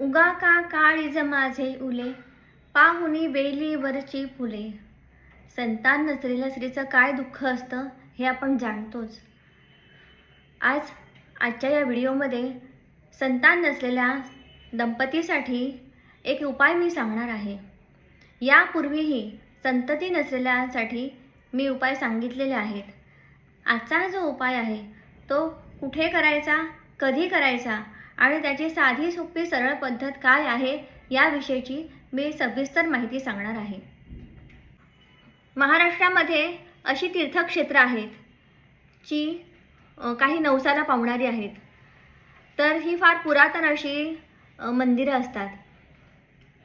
उगा का काळीज माझे उले? पाहुनी वेलीवरची फुले. संतान नसलेल्या स्त्रीचं काय दुःख असतं हे आपण जाणतोच. आज आजच्या या व्हिडिओमध्ये संतान नसलेल्या दंपतीसाठी एक उपाय मी सांगणार आहे. यापूर्वीही संतती नसलेल्यांसाठी मी उपाय सांगितलेले आहेत. आजचा जो उपाय आहे तो कुठे करायचा कधी करायचा आणि त्याची साधी सोपी सरळ पद्धत काय आहे याविषयीची मी सविस्तर माहिती सांगणार आहे. महाराष्ट्रामध्ये अशी तीर्थक्षेत्रं आहेत जी काही नवसाला पावणारी आहेत. तर ही फार पुरातन अशी मंदिरं असतात.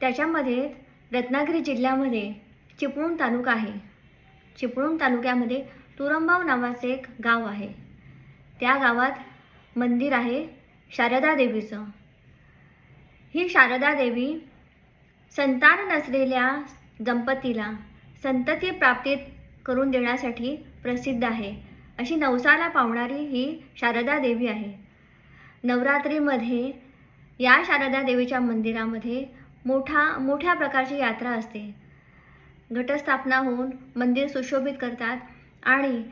त्याच्यामध्ये रत्नागिरी जिल्ह्यामध्ये चिपळूण तालुका आहे. चिपळूण तालुक्यामध्ये तुरंबाव नावाचे एक गाव आहे. त्या गावात मंदिर आहे. शारदा देवीचं. ही शारदा देवी संतान नसलेल्या दंपतीला संतती प्राप्तीत करून देण्यासाठी प्रसिद्ध आहे. अशी नवसाला पावणारी ही शारदा देवी आहे. नवरात्रीमध्ये या शारदा देवीच्या मंदिरामध्ये मोठा मोठ्या प्रकारची यात्रा असते. घटस्थापना होऊन मंदिर सुशोभित करतात आणि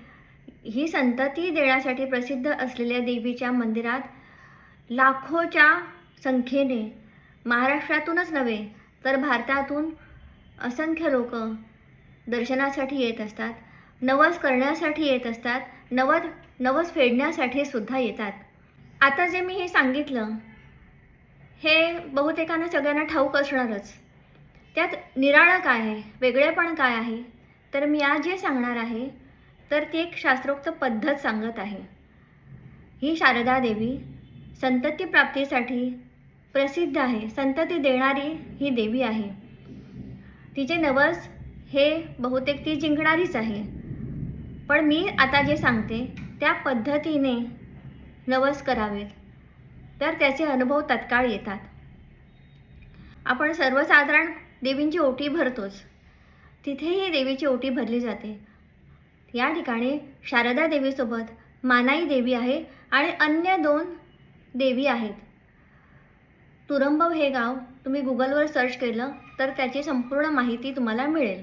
ही संतती देण्यासाठी प्रसिद्ध असलेल्या देवीच्या मंदिरात लाखोच्या संख्येने महाराष्ट्रातूनच नव्हे तर भारतातून असंख्य लोक दर्शनासाठी येत असतात नवस करण्यासाठी येत असतात नवद नवस फेडण्यासाठी सुद्धा येतात. आता जे मी हे सांगितलं हे बहुतेकांना सगळ्यांना ठाऊक असणारच. त्यात निराळं काय आहे वेगळेपण काय आहे तर मी आज जे सांगणार आहे तर ती एक शास्त्रोक्त पद्धत सांगत आहे. ही शारदा देवी संतती प्राप्तीसाठी प्रसिद्ध आहे. संतती देणारी ही देवी आहे. तिचे नवस हे बहुतेक ती जिंकणारीच आहे. पण मी आता जे सांगते त्या पद्धतीने नवस करावेत. तर त्याचे अनुभव तत्काळ येतात. आपण सर्वसाधारण देवींची ओटी भरतोच. तिथेही देवीची ओटी भरली जाते. या ठिकाणी शारदा देवीसोबत मानाई देवी आहे आणि अन्य दोन देवी आहेत. तुरंबव हे गाव तुम्ही गुगलवर सर्च केलं तर त्याची संपूर्ण माहिती तुम्हाला मिळेल.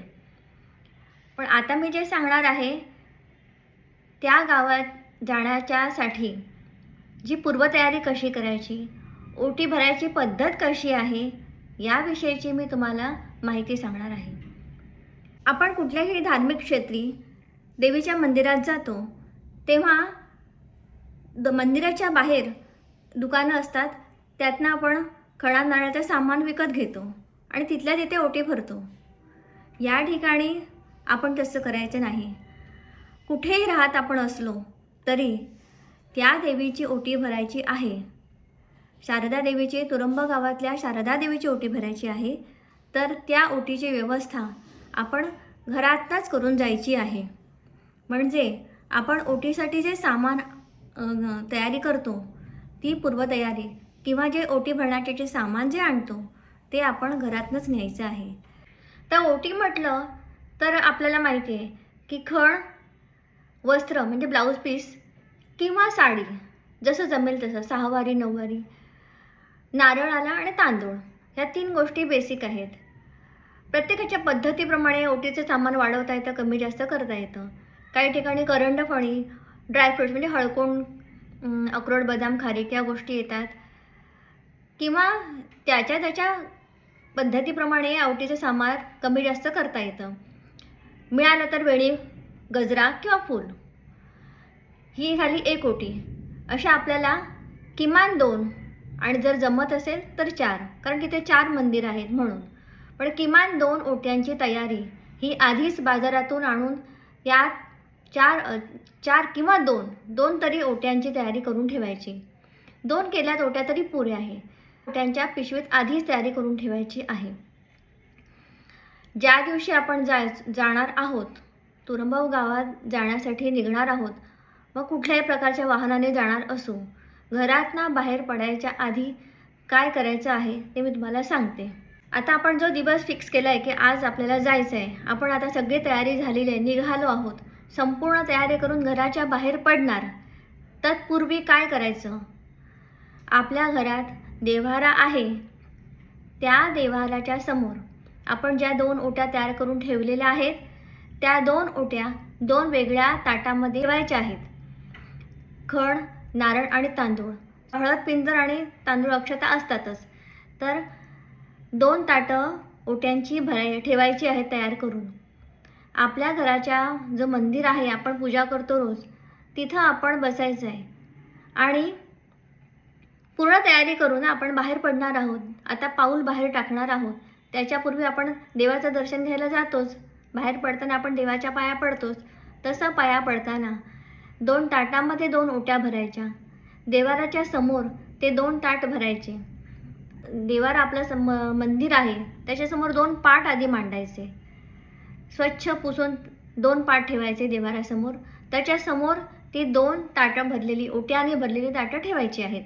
पण आता मी जे सांगणार आहे त्या गावात जाण्याच्यासाठी जी पूर्वतयारी कशी करायची ओटी भरायची पद्धत कशी आहे याविषयीची मी तुम्हाला माहिती सांगणार आहे. आपण कुठल्याही धार्मिक क्षेत्री देवीच्या मंदिरात जातो तेव्हा द मंदिराच्या बाहेर दुकानं असतात त्यातनं आपण खडा नारळाचं सामान विकत घेतो आणि तिथल्या तिथे ओटी भरतो. या ठिकाणी आपण तसं करायचं नाही. कुठेही राहत आपण असलो तरी त्या देवीची ओटी भरायची आहे. शारदा देवीची तुरंब गावातल्या शारदा देवीची ओटी भरायची आहे. तर त्या ओटीची व्यवस्था आपण घरातच करून जायची आहे. म्हणजे आपण ओटीसाठी जे सामान तयारी करतो ती पूर्वतयारी किंवा जे ओटी भरण्याचे जे सामान जे आणतो ते आपण घरातनंच न्यायचं आहे. तर ओटी म्हटलं तर आपल्याला माहिती आहे की खण वस्त्र म्हणजे ब्लाऊज पीस किंवा साडी जसं जमेल तसं सहावारी नऊवारी नारळ आला आणि तांदूळ ह्या तीन गोष्टी बेसिक आहेत. प्रत्येकाच्या पद्धतीप्रमाणे ओटीचं सामान वाढवता येतं कमी जास्त करता येतं. काही ठिकाणी करंडफणी ड्रायफ्रुट्स म्हणजे हळकोण अक्रोड बदाम खारीक या गोष्टी येतात. किंवा त्याच्या त्याच्या पद्धतीप्रमाणे आवटीचं सामान कमी जास्त करता येतं. मिळालं तर वेळी गजरा किंवा फूल. ही झाली एक ओटी. अशा आपल्याला किमान दोन आणि जर जमत असेल तर चार. कारण तिथे चार मंदिर आहेत म्हणून. पण किमान दोन ओट्यांची तयारी ही आधीच बाजारातून आणून यात चार चार किंवा दोन दोन तरी ओट्यांची तयारी करून ठेवायची. दोन केल्यात ओट्या तरी पुरे आहे. ओट्यांच्या पिशवीत आधीच तयारी करून ठेवायची आहे. ज्या दिवशी आपण जाय जाणार आहोत तुरंबाव गावात जाण्यासाठी निघणार आहोत व कुठल्याही प्रकारच्या वाहनाने जाणार असू घरातनं बाहेर पडायच्या आधी काय करायचं आहे ते मी तुम्हाला सांगते. आता आपण जो दिवस फिक्स केला आहे की आज आपल्याला जायचं आहे आपण आता सगळी तयारी झालेली आहे निघालो आहोत संपूर्ण तयारी करून घराच्या बाहेर पडणार. तत्पूर्वी काय करायचं? आपल्या घरात देव्हारा आहे. त्या देव्हाराच्या समोर आपण ज्या दोन ओट्या तयार करून ठेवलेल्या आहेत त्या दोन ओट्या दोन वेगळ्या ताटामध्ये ठेवायच्या आहेत. खण नारळ आणि तांदूळ. हळद पिंजर आणि तांदूळ अक्षता असतातच. तर दोन ताटं ओट्यांची भराय ठेवायची आहेत तयार करून. आपल्या घराच्या जो मंदिर आहे आपण पूजा करतो रोज तिथं आपण बसायचं आहे आणि पूर्ण तयारी करून आपण बाहेर पडणार आहोत. आता पाऊल बाहेर टाकणार आहोत. त्याच्यापूर्वी आपण देवाचं दर्शन घ्यायला जातोच. बाहेर पडताना आपण देवाच्या पाया पडतोच. तसं पाया पडताना दोन ताटामध्ये दोन ओट्या भरायच्या. देवाराच्या समोर ते दोन ताट भरायचे. देवार आपलं सम मंदिर आहे. त्याच्यासमोर दोन पाट आधी मांडायचे. स्वच्छ पुसून दोन पाट ठेवायचे देवारासमोर त्याच्यासमोर ती दोन ताटं भरलेली ओट्याने भरलेली ताटं ठेवायची आहेत.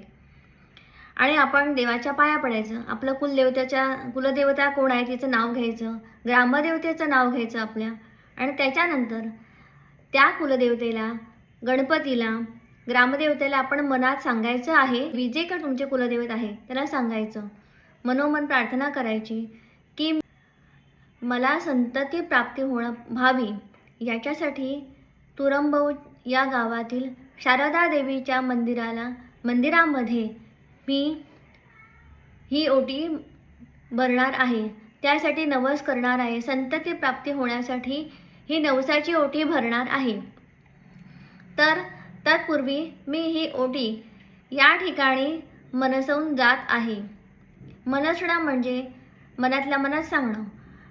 आणि आपण देवाच्या पाया पडायचं. आपलं कुलदेवतेच्या कुलदेवता कोण आहे तिचं नाव घ्यायचं. ग्रामदेवतेचं नाव घ्यायचं आपल्या. आणि त्याच्यानंतर त्या कुलदेवतेला गणपतीला ग्रामदेवतेला आपण मनात सांगायचं आहे विजे का तुमचे कुलदेवत आहे त्याला सांगायचं. मनोमन प्रार्थना करायची की मला संतती प्राप्ती होणं व्हावी. याच्यासाठी तुरंबव या गावातील शारदा देवीच्या मंदिराला मंदिरामध्ये मी ही ओटी भरणार आहे. त्यासाठी नवस करणार आहे. संतती प्राप्ती होण्यासाठी ही नवसाची ओटी भरणार आहे. तर तत्पूर्वी मी ही ओटी या ठिकाणी मनसवून जात आहे. मनसणं म्हणजे मनातल्या मनात सांगणं.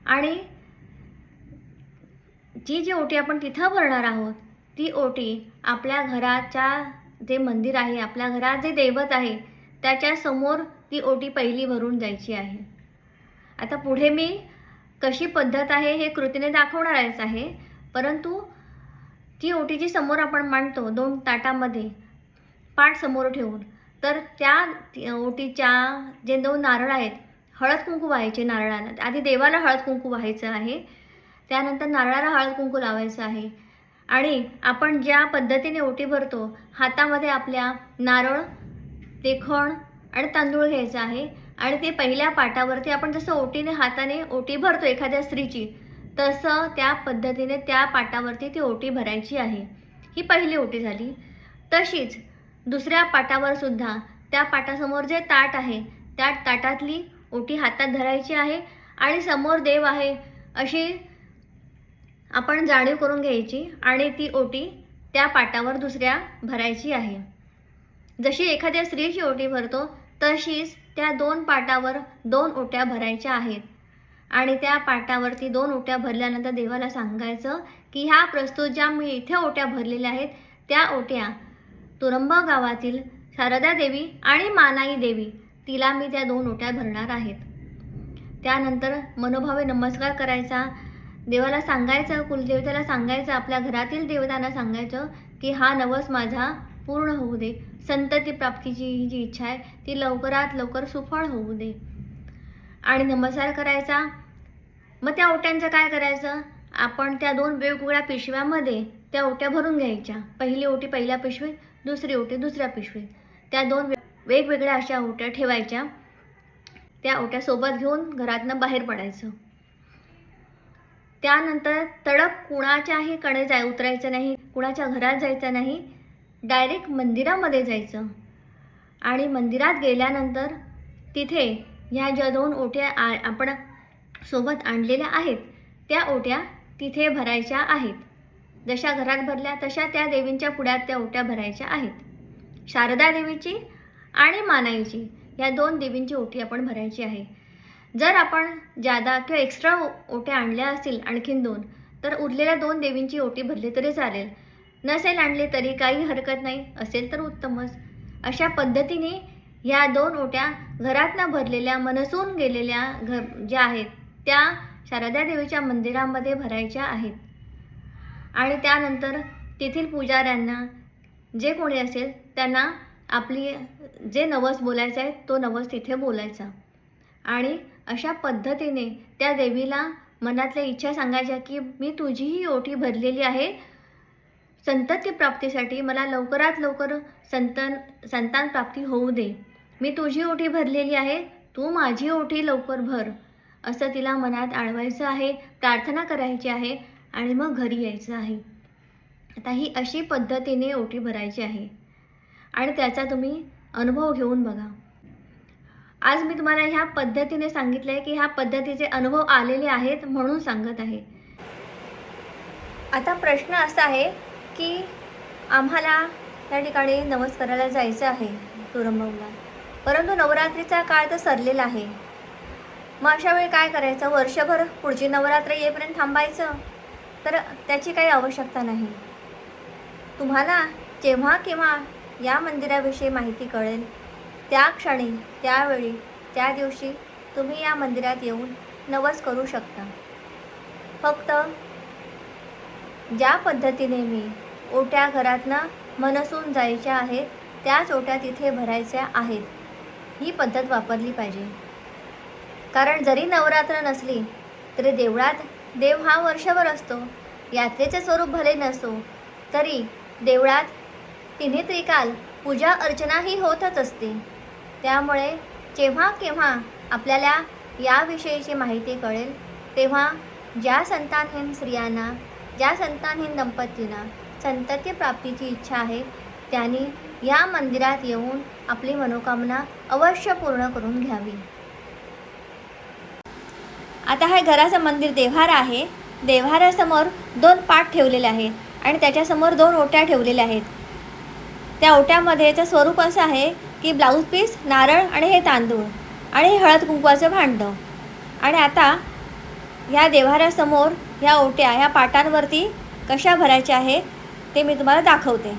आणि जी जी ओटी आपण तिथं भरणार आहोत ती ओटी आपल्या घराच्या जे मंदिर आहे आपल्या घरात जे दैवत आहे त्याच्यासमोर ती ओटी पहिली भरून जायची आहे. आता पुढे मी कशी पद्धत आहे हे कृतीने दाखवणारच आहे परंतु ती ओटी जी समोर आपण मांडतो दोन ताटामध्ये पाठ समोर ठेवून तर त्या ओटीच्या जे दोन नारळ आहेत हळद कुंकू व्हायचे नारळाला आधी देवाला हळद कुंकू व्हायचं आहे. त्यानंतर नारळाला हळद कुंकू लावायचं आहे. आणि आपण ज्या पद्धतीने ओटी भरतो हातामध्ये आपल्या नारळ तेखण आणि तांदूळ घ्यायचं आहे. आणि ते पहिल्या पाटावरती आपण जसं ओटीने हाताने ओटी भरतो एखाद्या स्त्रीची तसं त्या पद्धतीने त्या पाटावरती ती ओटी भरायची आहे. ही पहिली ओटी झाली. तशीच दुसऱ्या पाटावर सुद्धा त्या पाटासमोर जे ताट आहे त्या ताटातली ओटी हातात धरायची आहे आणि समोर देव आहे अशी आपण जाणीव करून घ्यायची आणि ती ओटी त्या पाटावर दुसऱ्या भरायची आहे. जशी एखाद्या स्त्रीची ओटी भरतो तशीच त्या दोन पाटावर दोन ओट्या भरायच्या आहेत. आणि त्या पाटावरती दोन ओट्या भरल्यानंतर देवाला सांगायचं की ह्या प्रस्तुत ज्या मी इथे ओट्या भरलेल्या आहेत त्या ओट्या तुरंब गावातील शारदा देवी आणि मानाई देवी तिला मी त्या दोन ओट्या भरणार आहेत. त्यानंतर मनोभावे नमस्कार करायचा. देवाला सांगायचं कुलदेवतेला सांगायचं आपल्या घरातील देवतांना सांगायचं की हा नवस माझा पूर्ण होऊ दे. संतती प्राप्तीची ही जी इच्छा आहे ती लवकरात लवकर सुफळ होऊ दे. आणि नमस्कार करायचा. मग त्या ओट्यांचं काय करायचं? आपण त्या दोन वेगवेगळ्या पिशव्यामध्ये त्या ओट्या भरून घ्यायच्या. पहिली ओटी पहिल्या पिशवीत दुसरी ओटी दुसऱ्या पिशवीत. त्या दोन वे- वेगवेगळ्या अशा ओट्या ठेवायच्या. त्या ओट्या सोबत घेऊन घरातनं बाहेर पडायचं. त्यानंतर तडक कुणाच्याही कडे जाय उतरायचं नाही कुणाच्या घरात जायचं नाही डायरेक्ट मंदिरामध्ये जायचं. आणि मंदिरात गेल्यानंतर तिथे ह्या ज्या दोन ओट्या आ आपण सोबत आणलेल्या आहेत त्या ओट्या तिथे भरायच्या आहेत. जशा घरात भरल्या तशा त्या देवींच्या पुढ्यात त्या ओट्या भरायच्या आहेत. शारदा देवीची आणि मानाईची. या दोन देवींची ओटी आपण भरायची आहे. जर आपण जादा किंवा एक्स्ट्रा ओट्या आणल्या असतील आणखीन दोन तर उरलेल्या दोन देवींची ओटी भरली तरी चालेल. नसेल आणली तरी काही हरकत नाही असेल तर उत्तमच. अशा पद्धतीने ह्या दोन ओट्या घरातनं भरलेल्या मनसून गेलेल्या घ ज्या आहेत त्या शारदा देवीच्या मंदिरामध्ये भरायच्या आहेत. आणि त्यानंतर तेथील पुजाऱ्यांना जे कोणी असेल त्यांना आपली जे नवस बोलायचा आहे तो नवस तिथे बोलायचा. आणि अशा पद्धतीने त्या देवीला मनातल्या इच्छा सांगायच्या की मी तुझी ही ओटी भरलेली आहे. संतती प्राप्तीसाठी मला लवकरात लवकर संतान संतान प्राप्ती होऊ दे. मी तुझी ओटी भरलेली आहे. तू माझी ओटी लवकर भर. असं तिला मनात आळवायचं आहे प्रार्थना करायची आहे आणि मग घरी यायचं आहे. आता ही अशी पद्धतीने ओटी भरायची आहे. आणि त्याचा तुम्ही अनुभव घेऊन बघा. आज मी तुम्हाला ह्या पद्धतीने सांगितलं आहे की ह्या पद्धतीचे अनुभव आलेले आहेत म्हणून सांगत आहे. आता प्रश्न असा आहे की आम्हाला त्या ठिकाणी नमस्काराला जायचं आहे तुरंबवला परंतु नवरात्रीचा काळ तर सरलेला आहे. मग अशा वेळी काय करायचं? वर्षभर पुढची नवरात्र येईपर्यंत थांबायचं? तर त्याची काही आवश्यकता नाही. तुम्हाला जेव्हा केव्हा या मंदिराविषयी माहिती कळेल. त्या क्षणी त्यावेळी त्या दिवशी तुम्ही या मंदिरात येऊन नवस करू शकता. फक्त ज्या पद्धतीने मी ओट्या घरातनं मनसून जायच्या आहेत त्याच ओट्या तिथे भरायच्या आहेत ही पद्धत वापरली पाहिजे. कारण जरी नवरात्र नसली तरी देवळात देव हा वर्षभर असतो. यात्रेचे स्वरूप भले नसो तरी देवळात तिन्ही त्रिकाल पूजा अर्चनाही होतच असते. त्यामुळे जेव्हा केव्हा आपल्याला याविषयीची माहिती कळेल तेव्हा ज्या संतानहीन स्त्रियांना ज्या संतानहीन दंपतींना संतती प्राप्तीची इच्छा आहे त्यांनी या मंदिरात येऊन आपली मनोकामना अवश्य पूर्ण करून घ्यावी. आता हे घराचं मंदिर देव्हारा आहे. देव्हाऱ्यासमोर दोन पाठ ठेवलेले आहेत आणि त्याच्यासमोर दोन ओट्या ठेवलेल्या आहेत. त्या ओट्यामध्येचं स्वरूप असं आहे की ब्लाऊज पीस नारळ आणि हे तांदूळ आणि हे हळद कुंकवाचं भांडं. आणि आता ह्या देव्हाऱ्यासमोर ह्या ओट्या ह्या पाटांवरती कशा भरायच्या आहे ते मी तुम्हाला दाखवते.